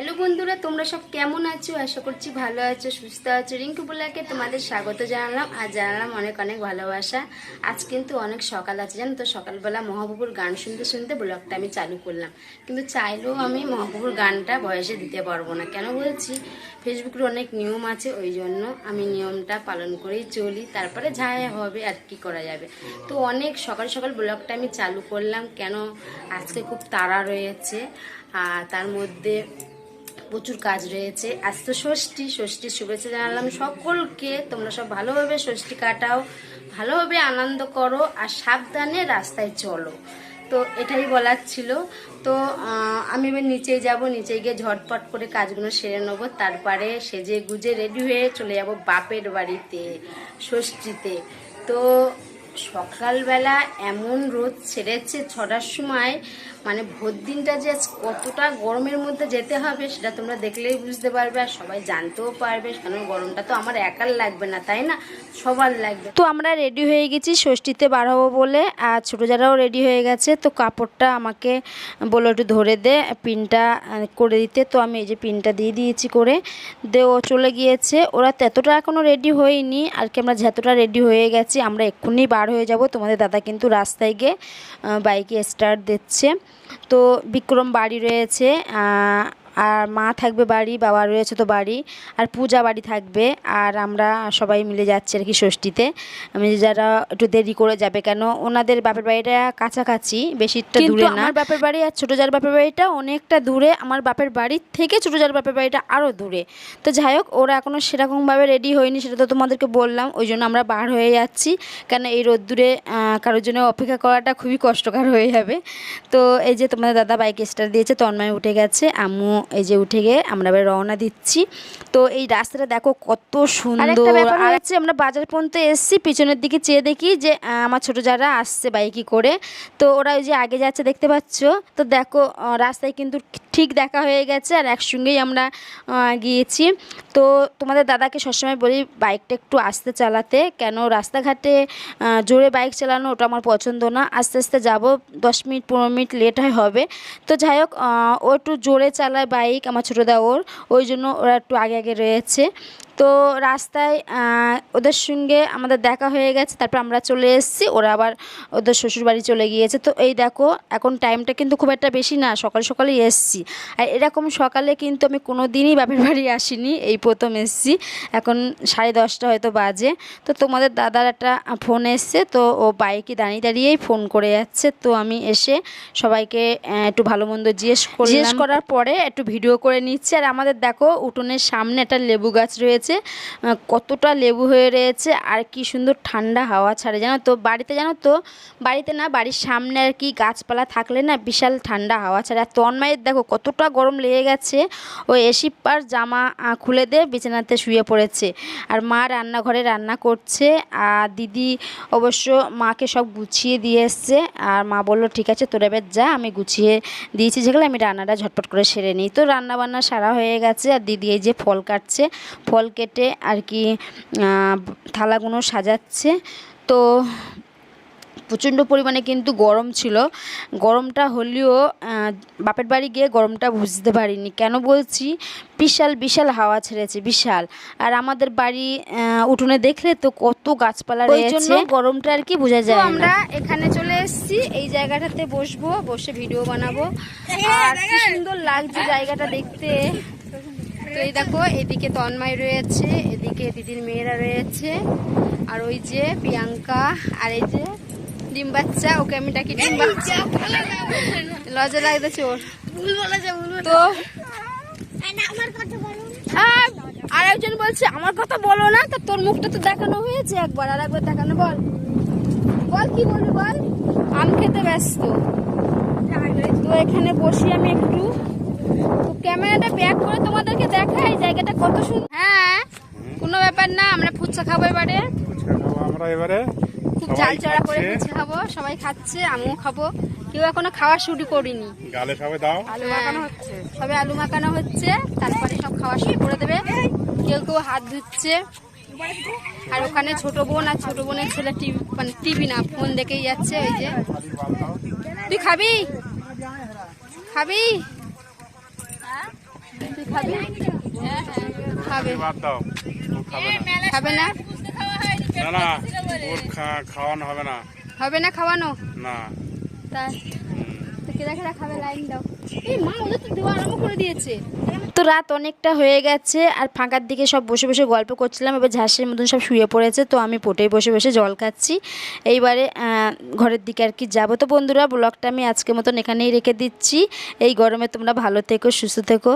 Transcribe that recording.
Hello বন্ধুরা, তোমরা সব কেমন আছো? আশা করছি ভালো আছো, সুস্থ আছো। রিঙ্কু বলাকে তোমাদের স্বাগত জানালাম আর জানালাম অনেক অনেক ভালোবাসা। আজ কিন্তু অনেক সকাল আছে, জানো তো? সকালবেলা মহাবুবুর গান শুনতে শুনতে ব্লগটা আমি চালু করলাম। কিন্তু চাইলেও আমি মহাবুবুর গানটা বয়সে দিতে পারব না। কেন বলছি? ফেসবুকের অনেক নিয়ম আছে, ওই জন্য আমি নিয়মটা পালন করেই চলি। তারপরে যা হবে আর কি করা যাবে। তো অনেক সকাল সকাল ব্লগটা আমি চালু করলাম। কেন? আজকে খুব তাড়া রয়েছে। আর তার মধ্যে প্রচুর কাজ রয়েছে। আজ তো ষষ্ঠী ষষ্ঠীর শুভেচ্ছা জানালাম সকলকে। তোমরা সব ভালোভাবে ষষ্ঠী কাটাও, ভালোভাবে আনন্দ করো আর সাবধানে রাস্তায় চলো। তো এটাই বলার ছিল। তো আমি এবার নিচে যাব নিচে গিয়ে ঝটপট করে কাজগুলো সেরে নেব। তারপরে সেজে গুজে রেডি হয়ে চলে যাব বাপের বাড়িতে, ষষ্ঠীতে। তো সকালবেলা এমন রোদ ছেড়েছে ছটার সময় মানে ভোর দিনটা যে কতটা গরমের মধ্যে যেতে হবে সেটা তোমরা দেখলেই বুঝতে পারবে আর সবাই জানতেও পারবে কারণ গরমটা তো আমার একার লাগবে না, তাই না? সবার লাগবে। তো আমরা রেডি হয়ে গেছি, ষষ্ঠীতে বার হব বলে, আর ছোটো যারাও রেডি হয়ে গেছে, তো কাপড়টা আমাকে বলল একটু ধরে দে, পিনটা করে দিতে। তো আমি এই যে পিনটা দিয়ে দিয়েছি করে, দে, ও চলে গিয়েছে। ওরা ততটা এখনও রেডি হয়নি, আর কি আমরা যতটা রেডি হয়ে গেছি, আমরা এক্ষুনি বার হয়ে যাব। তোমাদের দাদা কিন্তু রাস্তায় গিয়ে বাইকে স্টার্ট দিচ্ছে। তো বিক্রম বাড়ি রয়েছে আর মা থাকবে বাড়ি বাবা রয়েছে তো বাড়ি আর পূজা বাড়ি থাকবে আর আমরা সবাই মিলে যাচ্ছি আর কি ষষ্ঠীতে। আমি যারা একটু দেরি করে যাবে কেন ওনাদের বাপের বাড়িটা কাছাকাছি বেশিটা দূরে না। আমার বাপের বাড়ি আর ছোটো যার বাপের বাড়িটা অনেকটা দূরে আমার বাপের বাড়ির থেকে ছোটো যার বাপের বাড়িটা আরও দূরে। তো যাই হোক ওরা এখনও সেরকমভাবে রেডি হয়নি সেটা তো তোমাদেরকে বললাম ওই জন্য আমরা বার হয়ে যাচ্ছি। কেন এই রোদ্দুরে কারোর জন্য অপেক্ষা করাটা খুবই কষ্টকর হয়ে যাবে। তো এই যে তোমাদের দাদা বাইক স্টার দিয়েছে তন্ময় উঠে গেছে আম্মু এই যে উঠে গিয়ে আমরা এবার রওনা দিচ্ছি। তো এই রাস্তাটা দেখো কত সুন্দর। আর হচ্ছে আমরা বাজার পর্যন্ত এসেছি পিছনের দিকে চেয়ে দেখি যে আমার ছোট যারা আসছে বাইকে করে। তো ওরা ওই যে আগে যাচ্ছে দেখতে পাচ্ছ। তো দেখো রাস্তায় কিন্তু ঠিক দেখা হয়ে গেছে আর একসঙ্গেই আমরা গিয়েছি। তো তোমাদের দাদাকে সবসময় বলি বাইকটা একটু আস্তে চালাতে কেন রাস্তাঘাটে জোরে বাইক চালানো ওটা আমার পছন্দ না। আস্তে আস্তে যাব দশ মিনিট পনেরো মিনিট লেট হয় হবে। তো যাই হোক ও একটু জোরে চালায় বাইক আমার ছোটো ওর ওই জন্য ওরা একটু আগে আগে রয়েছে। তো রাস্তায় ওদের সঙ্গে আমাদের দেখা হয়ে গেছে, তারপর আমরা চলে এসেছি, ওরা আবার ওদের শ্বশুরবাড়ি চলে গিয়েছে। তো এই দেখো, এখন টাইমটা কিন্তু খুব একটা বেশি না, সকাল সকালেই এসেছি। আর এরকম সকালে কিন্তু আমি কোনো দিনই বাপের বাড়ি আসিনি, এই প্রথম এসেছি। এখন সাড়ে দশটা হয়তো বাজে। তো তোমাদের দাদার একটা ফোন এসছে, তো ও বাইকে দাঁড়িয়ে দাঁড়িয়েই ফোন করে যাচ্ছে। তো আমি এসে সবাইকে একটু ভালো মন্দ জিজ্ঞেস জিজ্ঞেস করার পরে একটু ভিডিও করে নিচ্ছি। আর আমাদের দেখো, উঠোনের সামনে একটা লেবু গাছ রয়েছে আহ, কতটা লেবু হয়ে রয়েছে আর কি সুন্দর ঠান্ডা হাওয়া ছাড়ে জানো তো? বাড়িতে জানো তো? বাড়িতে না বাড়ির সামনে আর কি গাছপালা থাকলে না বিশাল ঠান্ডা হাওয়া ছাড়ে। আর তন্ময়ের দেখো কতটা গরম লেগে গেছে। ও এসি পার জামা খুলে দিয়ে বিছানাতে শুয়ে পড়েছে। আর মা রান্নাঘরে রান্না করছে। আর দিদি অবশ্য মাকে সব গুছিয়ে দিয়ে এসছে। আর মা বলল ঠিক আছে তোর এবার যা আমি গুছিয়ে দিয়েছি যেগুলো আমি রান্নাটা ঝটপট করে সেরে নিই। তো রান্না বান্না সারা হয়ে গেছে। আর দিদি এই যে ফল কাটছে। ফল কেটে আর কি আহ, থালাগুলো সাজাচ্ছে। তো প্রচণ্ড পরিমাণে কিন্তু গরম ছিল। গরমটা হলেও বাপের বাড়ি গিয়ে গরমটা বুঝতে পারিনি। কেন বলছি? বিশাল বিশাল হাওয়া ছেড়েছে বিশাল। আর আমাদের বাড়ি আহ, উঠোনে দেখলে তো কত গাছপালা রয়েছে। গরমটা আর কি বোঝা যায় আমরা এখানে চলে এসেছি। এই জায়গাটাতে বসবো বসে ভিডিও বানাবো। আর কি সুন্দর লাগছে জায়গাটা দেখতে। তো এই দেখো এদিকে তন্ময় রয়েছে এদিকে দিদির মেয়েরা রয়েছে আর ওই যে প্রিয়াঙ্কা আর এই যে ডিম বাচ্চা ওকে আমি ডাকি ডিম বাচ্চা। লজ্জা লাগতেছে ওর। তো আহ, আর একজন বলছে আমার কথা বলো না তো তোর মুখটা তো দেখানো হয়েছে একবার আর একবার দেখানো বল। বল কি বলবি বল? আম খেতে ব্যস্ত। তো এখানে বসি আমি একটু। তো ক্যামেরাটা ব্যাক করে তোমাদেরকে দেখাই জায়গাটা কত সুন্দর হ্যাঁ কোনো ব্যাপার না আমরা ফুচকা খাব এবারে। আমরা এবারে। খুব চাল চড়া করে। ফুচকা খাব সবাই খাচ্ছে আমিও খাব। কেউ এখনও খাওয়া শুরু করিনি। গালে সবাই দাও। আলু মাখানো হচ্ছে। সবে আলু মাখানো হচ্ছে তারপরে সব খাওয়া শুরু করে দেবে। কেউ কেউ হাত ধুচ্ছে। আর ওখানে ছোট বোন আর ছোট বোনের ছেলে টিভি মানে টিভি না ফোন দেখেই যাচ্ছে ওই যে। তুই খাবি? খাবি? খাবে? খাবে। বাদ দাও খাবে না। খাবে না? না না ওর খাওয়ানো হবে না। হবে না খাওয়ানো? না। তাই তো কেরা কেরা খাবে লাইন দাও। এই মা ওদের তো দেওয়া আরম্ভ করে দিয়েছে। তো রাত অনেকটা হয়ে গেছে আর ফাঁকার দিকে সব বসে বসে গল্প করছিলাম এবার ঝাঁসের মতন সব শুয়ে পড়েছে তো আমি পোটেই বসে বসে জল খাচ্ছি। এইবারে আহ, ঘরের দিকে আর কি যাব। তো বন্ধুরা ব্লগটা আমি আজকের মতন এখানেই রেখে দিচ্ছি। এই গরমে তোমরা ভালো থেকো সুস্থ থেকো।